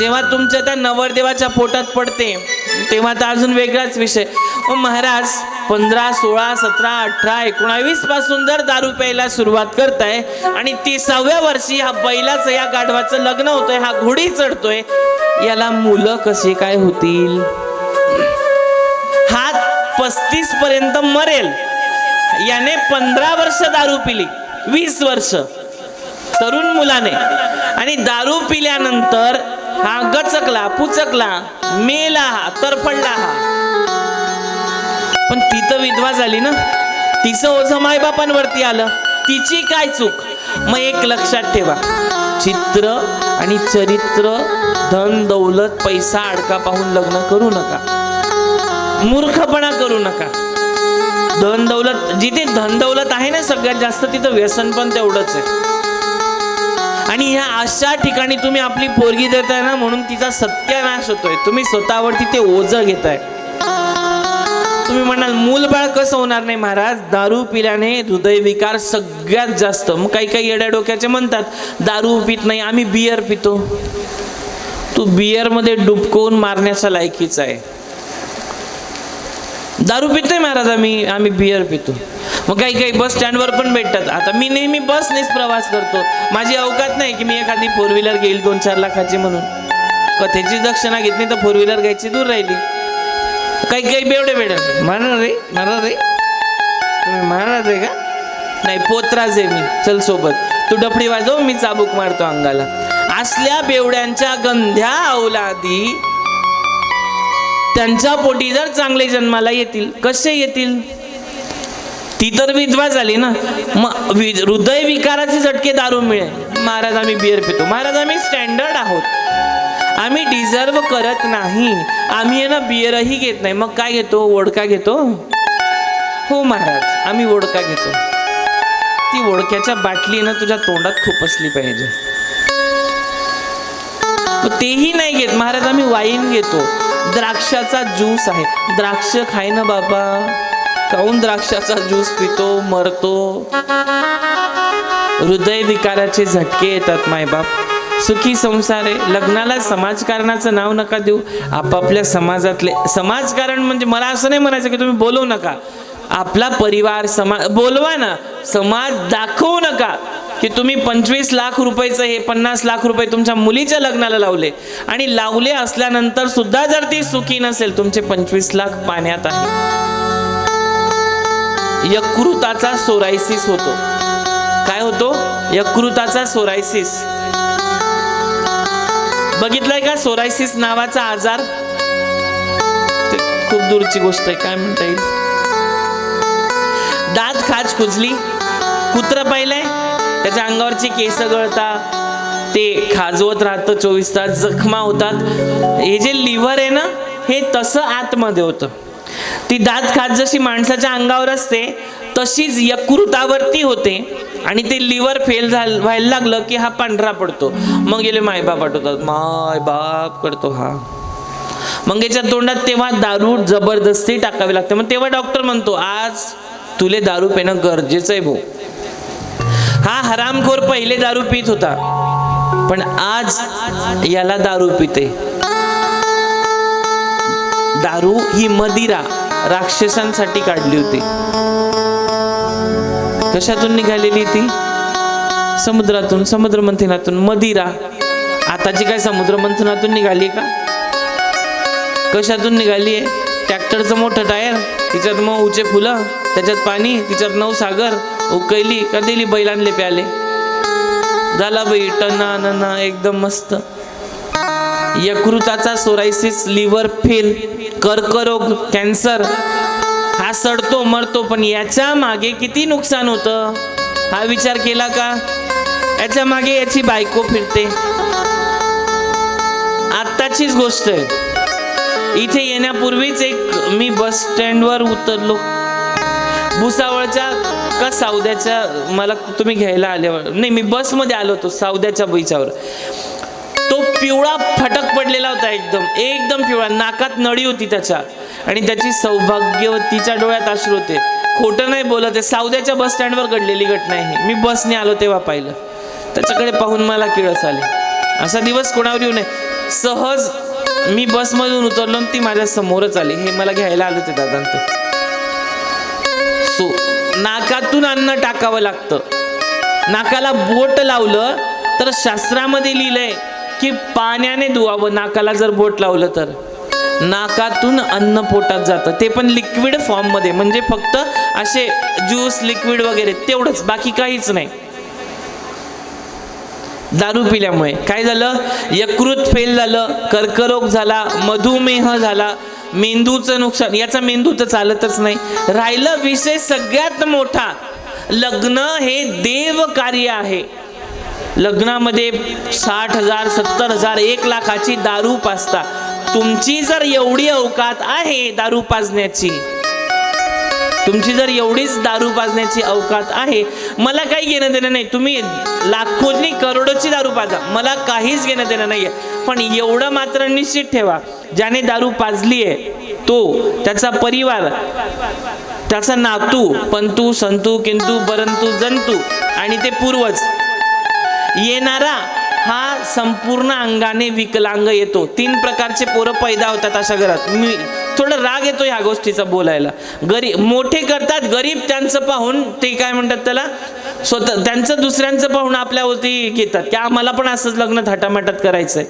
जेव्हा तुमच्या त्या नवरदेवाच्या पोटात पडते तेव्हा तर अजून वेगळाच विषय. महाराज पंधरा सोळा सतरा अठरा एकोणावीसपासून जर दारू प्यायला सुरुवात करताय आणि तिसाव्या वर्षी हा बैलाचं या गाढवाचं लग्न होतंय हा घोडी चढतोय याला मुलं कशी काय होतील? हा पस्तीस पर्यंत मरेल. याने पंधरा वर्ष दारू पिली वीस वर्ष. तरुण मुलाने. आणि दारू पिल्यानंतर हा गचकला पुचकला मेला हा तरफडला हा. पण ती तर विधवा झाली ना. तिचं ओझ मायबापांवरती आलं. तिची काय चूक? मग एक लक्षात ठेवा. चित्र आणि चरित्र धन दौलत पैसा अडका पाहून लग्न करू नका. मूर्खपणा करू नका. धन दौलत जिथे धन दौलत आहे ना सगळ्यात जास्त तिथं व्यसन पण तेवढंच आहे. आणि ह्या अशा ठिकाणी तुम्ही आपली पोरगी देताय ना म्हणून तिचा सत्यानाश होतोय. तुम्ही स्वतःवरती ते ओझं घेताय. तुम्ही म्हणाल मूलबाळ कसं होणार नाही महाराज? दारू पिल्याने हृदयविकार सगळ्यात जास्त. मग काही काही येड्या डोक्याचे म्हणतात दारू पित नाही आम्ही बियर पितो. तू बियरमध्ये डुबकवून मारण्याच्या लायकीचा आहे. दारू पितोय महाराज आम्ही आम्ही बियर पितो. मग काही काही बस स्टँडवर पण भेटतात. आता मी नेहमी बसनेच प्रवास करतो. माझी अवकात नाही की मी एखादी फोर व्हीलर घेईल दोन चार लाखाची म्हणून. कथेची दक्षिणा घेतली तर फोर व्हीलर घ्यायची दूर राहिली. काही काही बेवडे बेवडे मारणार रे मारणार रे. तुम्ही मारणार रे का? नाही पोत्राच आहे मी. चल सोबत. तू डफडी वाजव मी चाबूक मारतो अंगाला. असल्या बेवड्यांच्या गंध्या अवलादी त्यांच्या पोटी जर चांगले जन्माला येतील कसे येतील? ती तर विधवा झाली ना. मग हृदय विकाराचे झटके दारू मिळेल. महाराज आम्ही बिअर पितो. महाराज आम्ही स्टँडर्ड आहोत. आम्ही डिझर्व करत नाही. आम्ही आहे ना बिअरही घेत नाही. मग काय घेतो? वोडका घेतो? हो महाराज आम्ही वोडका घेतो. ती वोडक्याच्या बाटली ना तुझ्या तोंडात खुपसली पाहिजे. तेही नाही घेत. महाराज आम्ही वाईन घेतो. द्राक्षाचा ज्यूस आहे. द्राक्ष खाय ना बाबा. काऊन द्राक्षाचा ज्यूस पितो मरतो? हृदय विकाराचे झटके येतात मायबाप सुखी संसार आहे लग्नाला समाजकारणाचं नाव नका देऊ. आपापल्या समाजातले समाजकारण म्हणजे मला असं नाही म्हणायचं की तुम्ही बोलवू नका. आपला परिवार समाज बोलवा ना. समाज दाखवू नका की तुम्ही पंचवीस लाख रुपयेचं हे पन्नास लाख रुपये तुमच्या मुलीच्या लग्नाला लावले. आणि लावले असल्यानंतर सुद्धा जर ती सुखी नसेल तुमचे पंचवीस लाख पाण्यात आहे. यकृताचा सोरायसिस होतो. काय होतो? यकृताचा सोरायसिस. बघितलंय का? सोरायसिस नावाचा आजार? खूप दूरची गोष्ट आहे काय म्हणता येईल? दात खाज खुजली. कुत्र पाहिलंय? त्याच्या अंगावरची केस गळता ते खाजवत राहतं चोवीस तास जखमा होतात. हे जे लिव्हर आहे ना हे तसं आतमध्ये होतं. ती दात खात जशी माणसाच्या अंगावर असते तशीच यकृतावरती होते. आणि ते लिव्हर फेल झाल व्हायला लागलं की हा पांढरा पडतो. मग गेले मायबाप आठवतात माय बाप करतो हा. मग याच्या तोंडात तेव्हा दारू जबरदस्ती टाकावी लागते. मग तेव्हा डॉक्टर म्हणतो आज तुले दारू पिणं गरजेचं आहे भाऊ हा हरामखोर पहिले दारू पित होता पण आज याला दारू पिते. दारू ही मदिरा. राक्षसांसाठी काढली होती. कशातून निघालेली ती? समुद्रातून समुद्र मंथनातून मदिरा. आताची काय समुद्र मंथनातून निघाली का? कशातून निघाली आहे? ट्रॅक्टरचं मोठं टायर तिच्यात मग उचे फुलं त्याच्यात पाणी तिच्यात नऊ सागर उकैली का दिली बैलांले प्याले? झाला बाई टना नना एकदम मस्त. यकृताचा सोरायसिस लिव्हर फेल. कर्करोग कॅन्सर हा सडतो मरतो पण याच्या मागे किती नुकसान होतं? हा विचार केला का? याच्या मागे याची बायको फिरते. आत्ताचीच गोष्ट आहे. इथे येण्यापूर्वीच एक मी बस स्टँडवर उतरलो. भुसावळच्या का सावद्याच्या मला तुम्ही घ्यायला आल्यावर नाही मी बसमध्ये आलो होतो सावद्याच्या बीचावर तो पिवळा फटक पडलेला होता एकदम एकदम पिवळा. नाकात नळी होती त्याच्या. आणि त्याची सौभाग्यवतीच्या डोळ्यात अश्रू होते. खोटं नाही बोलत आहे. सावद्याच्या बस स्टँडवर घडलेली घटना आहे मी बसने आलो तेव्हा पाहिलं. त्याच्याकडे पाहून मला किळस आली. असा दिवस कोणावर येऊ नये. सहज मी बसमधून उतरलो आणि ती माझ्या समोरच आली. हे मला घ्यायला आलं ते दादा सो नाकातून अन्न टाकावं लागतं. नाकाला बोट लावलं तर शास्त्रामध्ये लिहिलंय की पाण्याने धुवावं नाकाला जर बोट लावलं तर. नाकातून अन्न पोटात जातं. ते पण लिक्विड फॉर्ममध्ये म्हणजे फक्त असे ज्यूस लिक्विड वगैरे तेवढंच. बाकी काहीच नाही. दारू पिल्यामुळे. काय झालं? यकृत फेल झालं कर्करोग झाला मधुमेह झाला मेंदूचं नुकसान. याचा मेंदू तर चालतच नाही. राहिलं विषय सगळ्यात मोठा. लग्न हे देव कार्य आहे. लग्नामध्ये साठ हजार सत्तर हजार एक लाखाची दारू पाजता. तुमची जर एवढी अवकात आहे दारू पाजण्याची तुमची जर एवढीच दारू पाजण्याची अवकात आहे मला काही घेणं देणं नाही. तुम्ही लाखोनी करोडोची दारू पाजा. मला काहीच घेणं देणं नाही आहे पण एवढं मात्र निश्चित ठेवा ज्याने दारू पाजली आहे तो त्याचा परिवार त्याचा नातू पंतू संतू किंतू परंतु जंतू आणि ते पूर्वज येणारा हा संपूर्ण अंगाने विकलांग येतो. तीन प्रकारचे पोरं पैदा होतात अशा घरात. मी थोडं राग येतो ह्या गोष्टीचा बोलायला. गरीब मोठे करतात गरीब त्यांचं पाहून ते काय म्हणतात त्याला? स्वतः त्यांचं दुसऱ्यांचं पाहून आपल्यावरती घेतात. की आम्हाला पण असंच लग्न थाटामाटात करायचंय.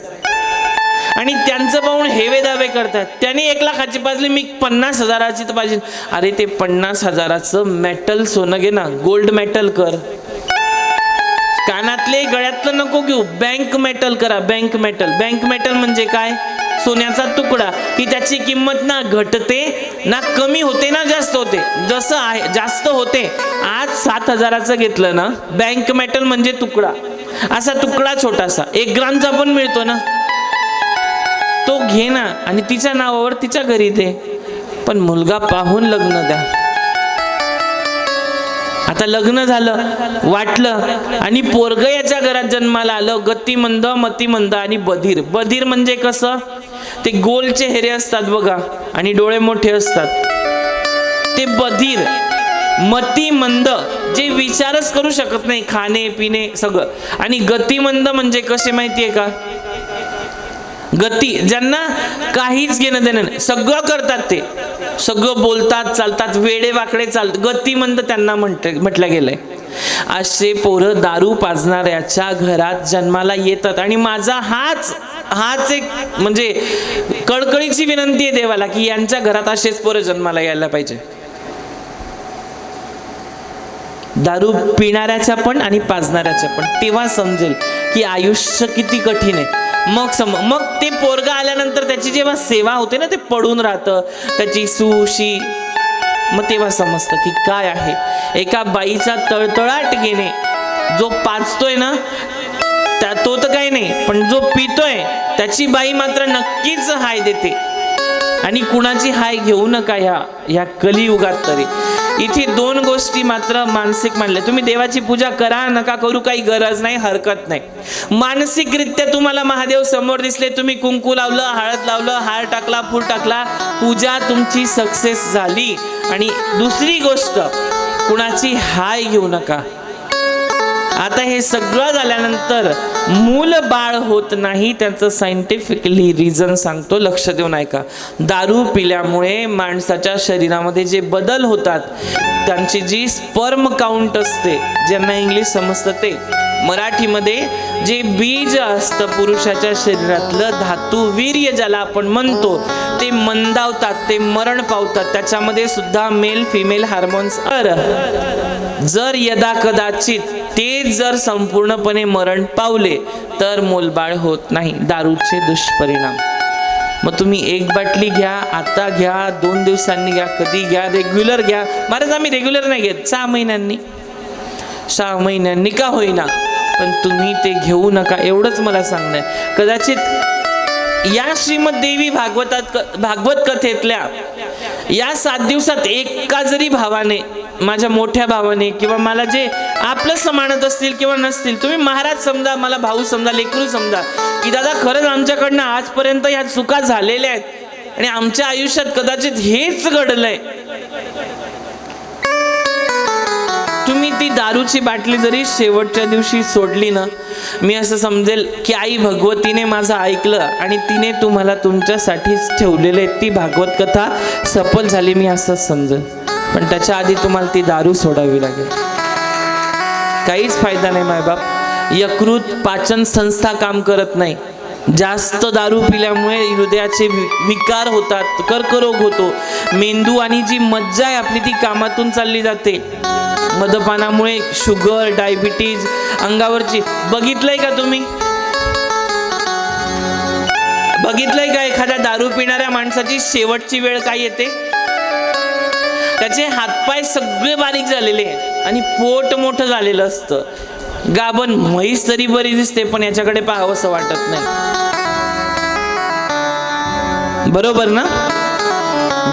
आणि त्यांचं पाहून हेवे दावे करतात. त्यांनी एक लाखाची पाजली मी पन्नास हजाराची तर पाहिजे अरे ते पन्नास हजाराचं मेटल सोनं घे ना. गोल्ड मेटल कर. कानातले गळ्यातलं नको घेऊ. बँक मेटल करा बँक मेटल बँक मेटल म्हणजे काय? सोन्याचा तुकडा. की त्याची किंमत ना घटते ना कमी होते ना जास्त होते. जसं आहे जास्त होते. आज सात हजाराचं घेतलं ना बँक मेटल म्हणजे तुकडा. असा तुकडा छोटासा. एक ग्रामचा पण मिळतो ना. तो घे ना आणि तिच्या नावावर तिच्या घरी दे. पण मुलगा पाहून लग्न द्या. आता लग्न झालं वाटलं आणि पोरग याच्या घरात जन्माला आलं गतिमंद मतिमंद आणि बधीर. बधीर म्हणजे कसं? ते गोल चेहरे असतात बघा आणि डोळे मोठे असतात. ते बधीर मतिमंद जे विचारच करू शकत नाही खाणे पिणे सगळं. आणि गतिमंद म्हणजे कसे माहितीये का? गती ज्यांना काहीच घेणं देणं नाही सगळं करतात ते. सगळं बोलतात चालतात वेडे वाकडे चालत गतिमंद त्यांना म्हणत म्हटलं गेलंय. असे पोरं दारू पाजणाऱ्याच्या घरात जन्माला येतात. आणि माझा हाच हाच एक म्हणजे कळकळीची विनंती आहे देवाला की यांच्या घरात असेच पोरं जन्माला यायला पाहिजे. दारू पिणाऱ्याच्या पण आणि पाजणाऱ्याच्या पण. तेव्हा समजेल की आयुष्य किती कठीण आहे. मग सम मग ते पोरगा आल्यानंतर त्याची जेव्हा सेवा होते ना ते पडून राहतं. त्याची सुशी. मग तेव्हा समजतं की काय आहे. एका बाईचा तळतळाट घेणे. जो पाचतोय ना त्या तो तर काही नाही पण जो पितोय त्याची बाई मात्र नक्कीच हाय देते. आणि कुणाची हाय घेऊ नका ह्या ह्या कलियुगात तरी. इथे दोन गोष्टी मात्र मानसिक मानल्या तुम्ही देवाची पूजा करा नका करू काही गरज नाही हरकत नाही. मानसिकरित्या तुम्हाला महादेव समोर दिसले. तुम्ही कुंकू लावलं हळद लावलं हार टाकला फूल टाकला पूजा तुमची सक्सेस झाली. आणि दुसरी गोष्ट कुणाची हाय घेऊ नका. आता हे सगळं झाल्यानंतर मूल बाळ होत नाही त्याचं सायंटिफिकली रिझन सांगतो लक्ष देऊन ऐका. दारू पिल्यामुळे माणसाच्या शरीरामध्ये जे बदल होतात त्यांची जी स्पर्म काउंट असते ज्यांना इंग्लिश समजतं ते मराठीमध्ये जे बीज असतं पुरुषाच्या शरीरातलं धातू वीर्य ज्याला आपण म्हणतो ते मंदावतात ते मरण पावतात त्याच्यामध्ये सुद्धा मेल फिमेल हार्मोन्स अर जर यदा कदाचित ते जर संपूर्णपणे मरण पावले तर मोलबाळ होत नाही. दारूचे दुष्परिणाम. मग तुम्ही एक बाटली घ्या आता घ्या दोन दिवसांनी घ्या कधी घ्या रेग्युलर घ्या. महाराज आम्ही रेग्युलर नाही घेत. सहा महिन्यांनी. सहा महिन्यांनी का होईना? पण तुम्ही ते घेऊ नका एवढंच मला सांगणं आहे. कदाचित या श्रीमद देवी भागवतात क- भागवत कथेतल्या या सात दिवसात एका जरी भावाने माझ्या मोठ्या भावाने किंवा मला जे आपलं समानत असतील किंवा नसतील तुम्ही महाराज समजा मला भाऊ समजा लेकरू समजा की दादा खरंच आमच्याकडनं आजपर्यंत ह्या चुका झालेल्या आहेत आणि आमच्या आयुष्यात कदाचित हेच घडलंय. तुम्ही तुम्ही ती दारूची बाटली जरी शेवटच्या दिवशी सोडली ना मी असं समजेल की आई भगवतीने माझं ऐकलं आणि तिने तुम्हाला तुमच्यासाठीच ठेवलेले ती भागवत कथा सफल झाली मी असं समजेल. पण त्याच्या आधी तुम्हाला ती दारू सोडावी लागेल. काहीच फायदा नाही मायबाप यकृत पाचन संस्था काम करत नाही. जास्त दारू पिल्यामुळे हृदयाचे विकार होतात कर्करोग होतो. मेंदू आणि जी मज्जा आहे आपली ती कामातून चालली जाते. मदपानामुळे शुगर डायबिटीज अंगावरची बघितलंय का तुम्ही? बघितलंय का एखाद्या दारू पिणाऱ्या माणसाची शेवटची वेळ काय येते? त्याचे हातपाय सगळे बारीक झालेले आणि पोट मोठं झालेलं असतं. गाभण म्हैस तरी बरी दिसते पण याच्याकडे पाहावंसं वाटत नाही. बरोबर ना?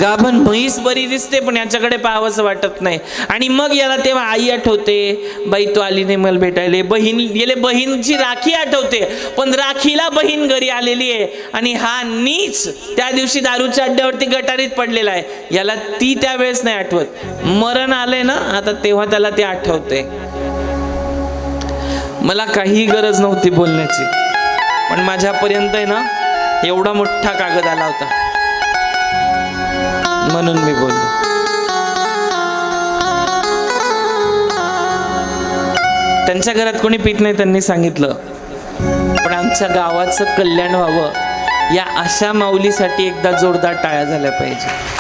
गाभण म्हैस बरी दिसते पण याच्याकडे पाहावंसं वाटत नाही. आणि मग याला तेव्हा आई आठवते बाई तो आली नाही मला भेटायले. बहीण गेले बहीणची राखी आठवते पण राखीला बहीण घरी आलेली आहे. आणि हा नीच त्या दिवशी दारूच्या अड्ड्यावरती गटारीत पडलेला आहे. याला ती त्यावेळेस नाही आठवत. मरण आलंय ना आता तेव्हा त्याला ते आठवते. मला काही गरज नव्हती बोलण्याची पण माझ्यापर्यंत आहे ना एवढा मोठा कागद आला होता. म्हणून मी बोललो. त्यांच्या घरात कोणी पित नाही त्यांनी सांगितलं. पण आमच्या गावाचं कल्याण व्हावं या अशा माऊलीसाठी एकदा जोरदार टाळ्या झाल्या पाहिजे.